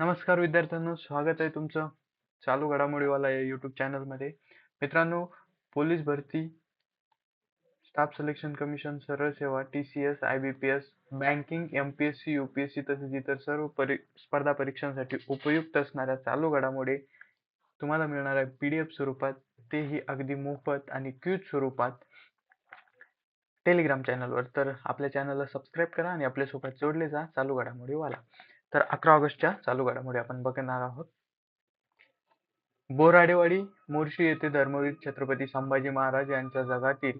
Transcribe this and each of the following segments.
नमस्कार विद्यार्थ्यांनो स्वागत आहे तुमचं चालू घडामोडीवाला या यूट्यूब चॅनलमध्ये मित्रांनो पोलीस भरती स्टाफ सिलेक्शन कमिशन सरळ सेवा T C S I B P S banking M P S C U P S C तसेच इतर सर्व परी स्पर्धा परीक्षांसाठी उपयुक्त असणाऱ्या चालू घडामोडी तुम्हाला मिळणार आहे पी डी एफ स्वरूपात तेही अगदी मोफत आणि क्यूज स्वरूपात टेलिग्राम चॅनलवर तर आपल्या चॅनलला सबस्क्राईब करा आणि आपल्यासोबत जोडले जा चालू घडामोडीवाला. तर अकरा ऑगस्टच्या चालू घडामोडी आपण बघणार आहोत. बोराडेवाडी मोर्शी येथे धर्मवीर छत्रपती संभाजी महाराज यांच्या जगातील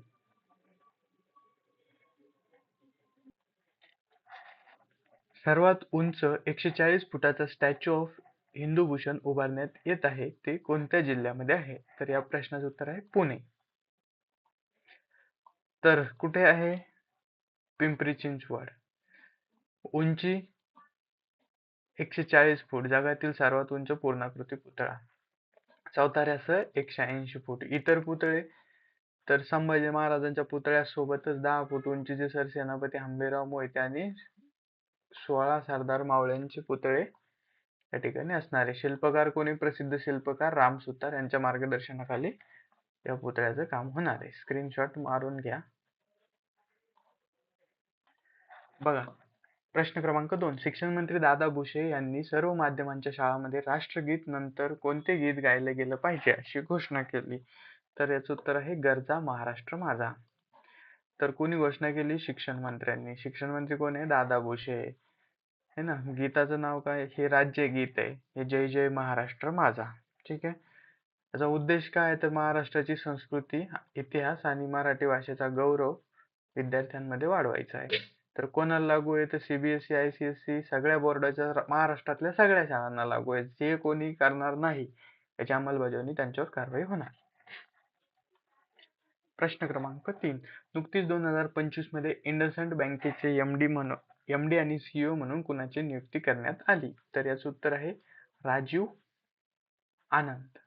सर्वात उंच एकशे चाळीस फुटाचा स्टॅच्यू ऑफ हिंदू भूषण उभारण्यात येत आहे. ते कोणत्या जिल्ह्यामध्ये आहे? तर या प्रश्नाचं उत्तर आहे पुणे. तर कुठे आहे? पिंपरी चिंचवड. उंची एकशे चाळीस फूट जगातील सर्वात उंच पूर्णाकृती पुतळा. चौताऱ्यासह एकशे ऐंशी फूट. इतर पुतळे तर संभाजी महाराजांच्या पुतळ्यासोबतच दहा फूट उंचीचे सरसेनापती हंबीरराव मोहिते आणि सोळा सरदार मावळ्यांचे पुतळे या ठिकाणी असणारे. शिल्पकार कोणी? प्रसिद्ध शिल्पकार राम सुतार यांच्या मार्गदर्शनाखाली या पुतळ्याचं काम होणार आहे. स्क्रीनशॉट मारून घ्या. बघा. प्रश्न क्रमांक दोन. शिक्षण मंत्री दादा भुसे यांनी सर्व माध्यमांच्या शाळांमध्ये राष्ट्रगीत नंतर कोणते गीत गायले गेलं पाहिजे अशी घोषणा केली. तर याचं उत्तर आहे गरजा महाराष्ट्र माझा. तर कोणी घोषणा केली? शिक्षण मंत्र्यांनी. शिक्षण मंत्री कोण आहे? दादा भुसे. है ना? गीताचं नाव काय? हे राज्य गीत आहे. हे जय जय महाराष्ट्र माझा. ठीक आहे? याचा उद्देश काय आहे? तर महाराष्ट्राची संस्कृती इतिहास आणि मराठी भाषेचा गौरव विद्यार्थ्यांमध्ये वाढवायचा आहे. तर कोणाला लागू आहे? तर सीबीएसई आय सगळ्या बोर्डाच्या महाराष्ट्रातल्या सगळ्या शाळांना लागू आहे. जे कोणी करणार नाही याची अंमलबजावणी त्यांच्यावर कारवाई होणार. प्रश्न क्रमांक तीन. नुकतीच दोन हजार पंचवीसमध्ये इंडसंड बँकेचे एम डी म्हणून एमडी आणि सीईओ म्हणून कुणाची नियुक्ती करण्यात आली? तर याचं उत्तर आहे राजीव आनंद.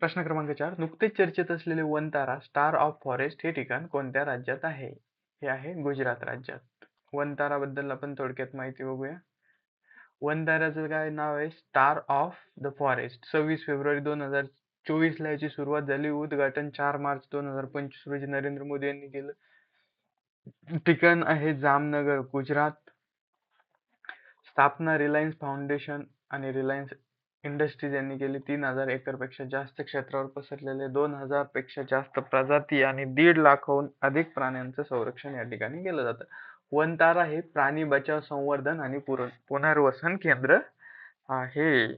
प्रश्न क्रमांक चार. नुकतेच चर्चेत असलेले वनतारा स्टार ऑफ फॉरेस्ट हे ठिकाण कोणत्या राज्यात आहे? हे आहे गुजरात राज्यात. वनताराबद्दल आपण थोडक्यात माहिती बघूया. वनताऱ्याचं काय नाव आहे? Star of the forest. सव्वीस फेब्रुवारी दोन हजार चोवीस ला याची सुरुवात झाली. उद्घाटन चार मार्च दोन हजार पंचवीस रोजी नरेंद्र मोदी यांनी केलं. ठिकाण आहे जामनगर गुजरात. स्थापना रिलायन्स फाउंडेशन आणि रिलायन्स इंडस्ट्रीज यांनी केली तीन हजार एकरपेक्षा जास्त क्षेत्रावर पसरलेले दोन हजारपेक्षा जास्त प्रजाती आणि दीड लाखाहून अधिक प्राण्यांचं संरक्षण या ठिकाणी केलं जातं. वनतारा हे प्राणी बचाव संवर्धन आणि पुनर्वसन केंद्र आहे.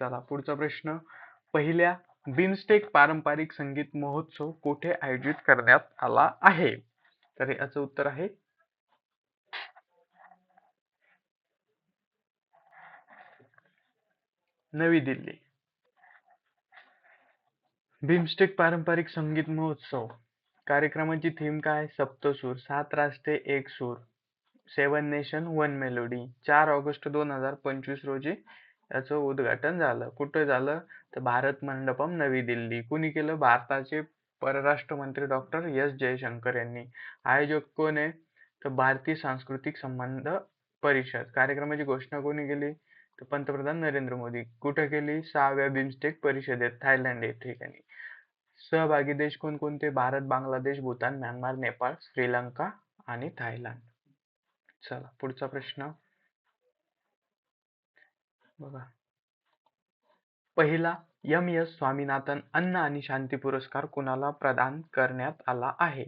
चला पुढचा प्रश्न. पहिल्या बिमस्टेक पारंपरिक संगीत महोत्सव कुठे आयोजित करण्यात आला आहे? तर याचं उत्तर आहे नवी दिल्ली. बिमस्टेक पारंपरिक संगीत महोत्सव. कार्यक्रमाची थीम काय? सप्तसूर सात राष्ट्रे एक सूर. सेवन नेशन वन मेलोडी चार ऑगस्ट दोन हजार पंचवीस रोजी याचं उद्घाटन झालं. कुठं झालं? तर भारत मंडपम नवी दिल्ली. कुणी केलं? भारताचे परराष्ट्र मंत्री डॉक्टर एस जयशंकर यांनी. आयोजक कोण आहे? तर भारतीय सांस्कृतिक संबंध परिषद. कार्यक्रमाची घोषणा कोणी केली? तर पंतप्रधान नरेंद्र मोदी कुठे गेली? सहाव्या बिमस्टेक परिषदेत थायलंड या ठिकाणी. सहभागी देश कोणकोणते? भारत बांगलादेश भूतान म्यानमार नेपाळ श्रीलंका आणि थायलंड. चला पुढचा प्रश्न. बघा. पहिला एम. एस. स्वामीनाथन अन्न आणि शांती पुरस्कार कुणाला प्रदान करण्यात आला आहे?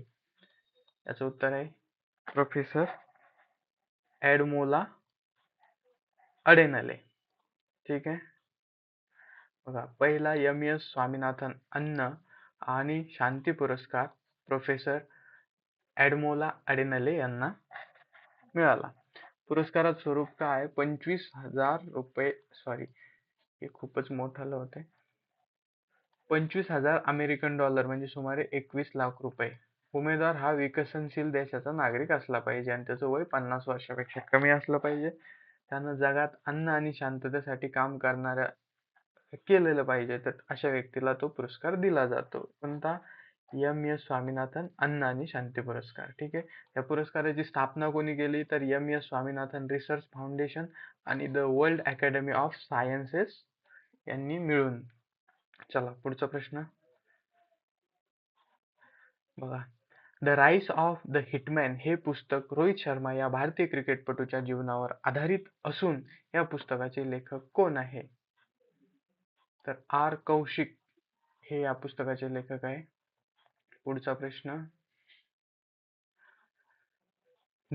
याचं उत्तर आहे प्रोफेसर ॲडमोला अडेनले. ठीक आहे? बघा पहिला एम. एस. स्वामीनाथन अन्न आणि शांती पुरस्कार प्रोफेसर ॲडमोला अडेनले यांना मिळाला. पुरस्काराचं स्वरूप काय? पंचवीस हजार रुपये सॉरी हे खूपच मोठं होते. पंचवीस हजार अमेरिकन डॉलर म्हणजे सुमारे एकवीस लाख रुपये. उमेदवार हा विकसनशील देशाचा नागरिक असला पाहिजे आणि त्याचं वय पन्नास वर्षापेक्षा कमी असलं पाहिजे. त्यानं जगात अन्न आणि शांततेसाठी काम करणाऱ्या केलेलं पाहिजे. तर अशा व्यक्तीला तो पुरस्कार दिला जातो. कोणता? एम. एस. स्वामीनाथन अन्न आणि शांती पुरस्कार. ठीक आहे? या पुरस्काराची स्थापना कोणी केली? तर M. S. Swaminathan research foundation आणि the world academy of sciences यांनी मिळून. चला पुढचा प्रश्न. बघा. The rise of the hitman हे पुस्तक रोहित शर्मा या भारतीय क्रिकेटपटूच्या जीवनावर आधारित असून या पुस्तकाचे लेखक कोण आहे? तर आर कौशिक हे या पुस्तकाचे लेखक आहे. पुढचा प्रश्न.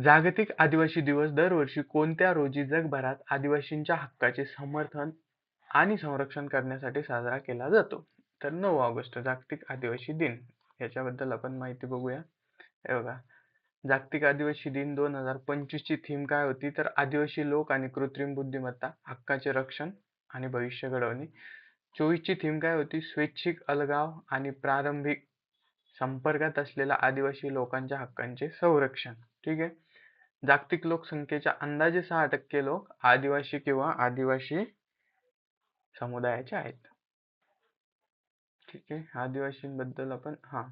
जागतिक आदिवासी दिवस दरवर्षी कोणत्या रोजी जगभरात आदिवासींच्या हक्काचे समर्थन आणि संरक्षण करण्यासाठी साजरा केला जातो? तर नऊ ऑगस्ट जागतिक आदिवासी दिन. याच्याबद्दल आपण माहिती बघूया. हे बघा. जागतिक आदिवासी दिन दोन हजार पंचवीस ची थीम काय होती? तर आदिवासी लोक आणि कृत्रिम बुद्धिमत्ता हक्काचे रक्षण आणि भविष्य घडवणे. चोवीस ची थीम काय होती? स्वैच्छिक अलगाव आणि प्रारंभिक संपर्कात असलेल्या आदिवासी लोकांच्या हक्कांचे संरक्षण. ठीक आहे? जागतिक लोकसंख्येच्या अंदाजे सहा टक्के लोक आदिवासी किंवा आदिवासी समुदायाचे आहेत. ठीक आहे? आदिवासींबद्दल आपण हा.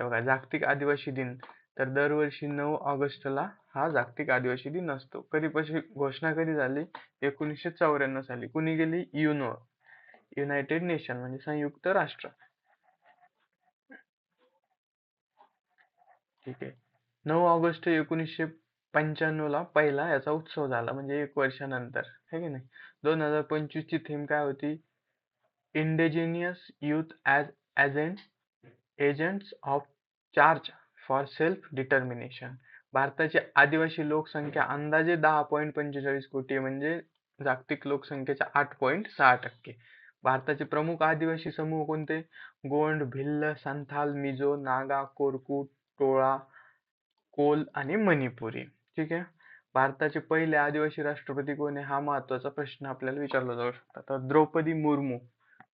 हे बघा जागतिक आदिवासी दिन. तर दरवर्षी नऊ ऑगस्टला हा जागतिक आदिवासी दिन असतो. कधीपासून घोषणा कधी झाली? एकोणीसशे चौऱ्याण्णव साली. कुणी गेली युनो युनायटेड नेशन म्हणजे संयुक्त राष्ट्र. ठीक आहे. नऊ ऑगस्ट एकोणीसशे पंच्याण्णव ला पहिला याचा उत्सव झाला म्हणजे एक वर्षानंतर. है की नाही? दोन हजार पंचवीस ची थीम काय होती? Indigenous youth as agent agents of change for self determination भारताची आदिवासी लोकसंख्या अंदाजे दहा पॉईंट पंचेचाळीस कोटी म्हणजे जागतिक लोकसंख्येच्या आठ पॉईंट सहा टक्के. भारताचे प्रमुख आदिवासी समूह कोणते? गोंड भिल्ल संथाल मिजो नागा कोरकू टोळा कोल आणि मणिपुरी. ठीक आहे? भारताचे पहिले आदिवासी राष्ट्रपती कोण आहे? हा महत्त्वाचा प्रश्न आपल्याला विचारला जाऊ शकतो. तर द्रौपदी मुर्मू.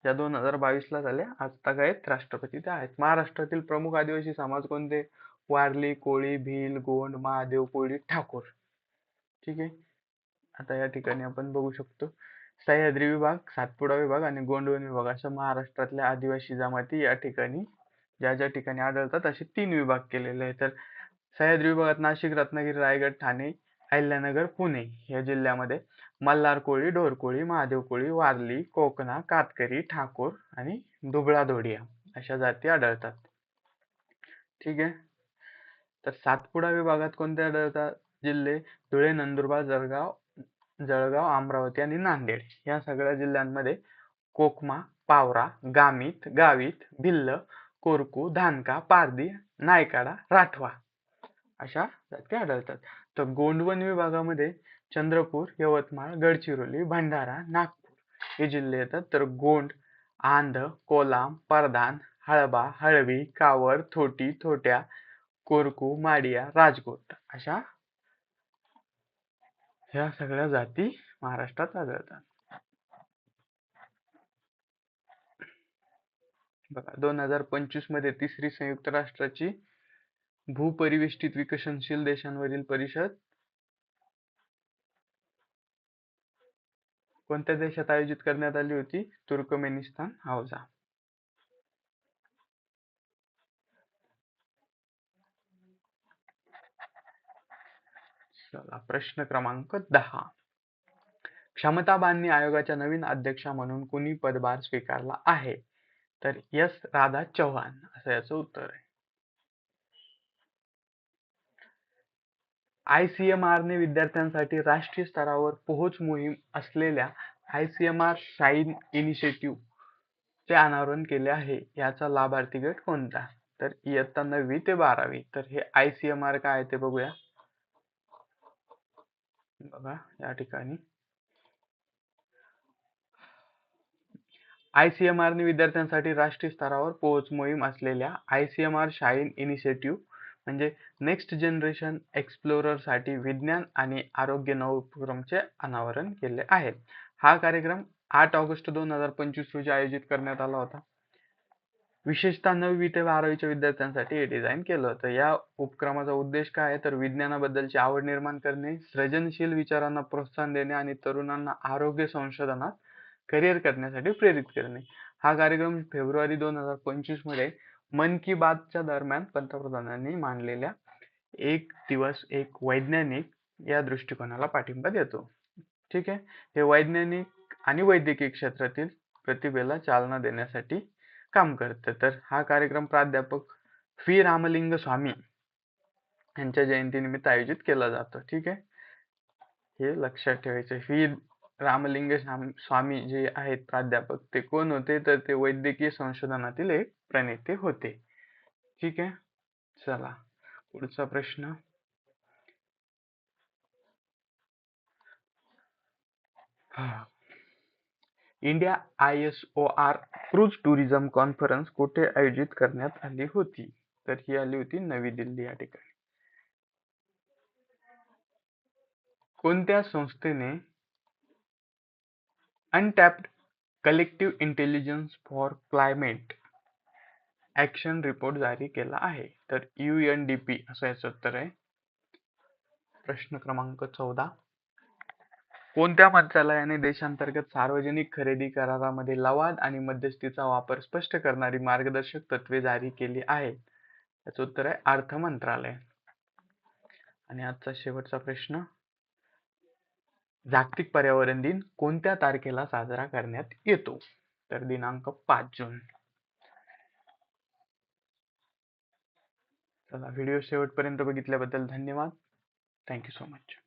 या दोन हजार बावीस ला झाल्या आहेत राष्ट्रपती त्या आहेत. महाराष्ट्रातील प्रमुख आदिवासी समाज कोणते? वारली कोळी भील गोंड महादेव कोळी ठाकूर. ठीक आहे. आता या ठिकाणी आपण बघू शकतो. सह्याद्री विभाग सातपुडा विभाग आणि गोंडवन विभाग अशा महाराष्ट्रातल्या आदिवासी जमाती या ठिकाणी ज्या ज्या ठिकाणी आढळतात असे तीन विभाग केलेले आहेत. तर सह्याद्री विभागात नाशिक रत्नागिरी रायगड ठाणे अहिल्यानगर पुणे या जिल्ह्यामध्ये मल्हार कोळी ढोरकोळी महादेव कोळी वारली कोकणा कातकरी ठाकूर आणि दुबळा धोडिया अशा जाती आढळतात. ठीक आहे? तर सातपुडा विभागात कोणते आढळतात? जिल्हे? धुळे नंदुरबार जळगाव जळगाव अमरावती आणि नांदेड. या सगळ्या जिल्ह्यांमध्ये कोकमा पावरा गामित गावित भिल्ल कोरकू धानका पारदी नायकाडा राठवा अशा जाती आढळतात. तर गोंडवन विभागामध्ये चंद्रपूर यवतमाळ गडचिरोली भंडारा नागपूर. हे जिल्हे येतात तर गोंड आंध कोलाम परदान हळबा हळवी कावड थोटी थोट्या कोरकू माडिया राजकोट अशा ह्या सगळ्या जाती महाराष्ट्रात आढळतात. बघा दोन हजार पंचवीसमध्ये तिसरी संयुक्त राष्ट्राची भूपरिवेष्टित विकसनशील देशांवरील परिषद कोणत्या देशात आयोजित करण्यात आली होती? तुर्कमेनिस्तान. हो हौजा चला प्रश्न क्रमांक दहा. क्षमता बांधणी आयोगाच्या नवीन अध्यक्षा म्हणून कुणी पदभार स्वीकारला आहे? तर यस राधा चव्हाण असं याचं उत्तर आहे. ने विद्यार्थ्यांसाठी राष्ट्रीय स्तरावर पोहोच मोहीम असलेल्या आय सीएमआर शाईन इनिशिएटिव्ह चे अनावरण केले आहे. याचा लाभार्थी गट कोणता? तर इयत्ता नववी ते बारावी. तर हे आय सीएमआर काय आहे ते बघूया. बघा या ठिकाणी. ने विद्यार्थ्यांसाठी राष्ट्रीय स्तरावर पोहोच मोहीम असलेल्या आय सीएमआर शाईन इनिशिएटिव्ह म्हणजे नेक्स्ट जनरेशन एक्सप्लोररसाठी विज्ञान आणि आरोग्य नवोपक्रमचे अनावरण केले आहे. हा कार्यक्रम आठ ऑगस्ट दोन हजार पंचवीस रोजी आयोजित करण्यात आला होता. विशेषतः नववी ते बारावीच्या विद्यार्थ्यांसाठी हे डिझाईन केलं होतं. या उपक्रमाचा उद्देश काय आहे? तर विज्ञानाबद्दलची आवड निर्माण करणे सृजनशील विचारांना प्रोत्साहन देणे आणि तरुणांना आरोग्य संशोधनात करिअर करण्यासाठी प्रेरित करणे. हा कार्यक्रम फेब्रुवारी दोन हजार पंचवीसमध्ये मन की बातच्या दरम्यान पंतप्रधानांनी मांडलेल्या एक दिवस एक वैज्ञानिक या दृष्टिकोनाला पाठिंबा देतो. ठीक आहे? हे वैज्ञानिक आणि वैद्यकीय क्षेत्रातील प्रतिभेला चालना देण्यासाठी काम करतं. तर हा कार्यक्रम प्राध्यापक व्ही. रामलिंग स्वामी यांच्या जयंतीनिमित्त आयोजित केला जातो. ठीक आहे? हे लक्षात ठेवायचं व्ही. रामलिंग स्वामी जे आहेत प्राध्यापक ते कोण होते? तर ते वैद्यकीय संशोधनातील एक प्रणेते होते. ठीक आहे? चला पुढचा प्रश्न. India I S O R cruise tourism conference कुठे आयोजित करण्यात आली होती? तर ही आली होती नवी दिल्ली या ठिकाणी. कोणत्या संस्थेने untapped collective intelligence for climate action report जारी केला आहे. तर यू एन डी पी असं याचं उत्तर आहे. प्रश्न क्रमांक चौदा. कोणत्या मंत्रालयाने देशांतर्गत सार्वजनिक खरेदी करारामध्ये लवाद आणि मध्यस्थीचा वापर स्पष्ट करणारी मार्गदर्शक तत्वे जारी केली आहेत? याचं उत्तर आहे अर्थ मंत्रालय. आणि आजचा शेवटचा प्रश्न जागतिक पर्यावरण दिन कोणत्या तारखेला साजरा करण्यात येतो? तर दिनांक पाच जून. चला व्हिडिओ शेवटपर्यंत बघितल्याबद्दल धन्यवाद. Thank you so much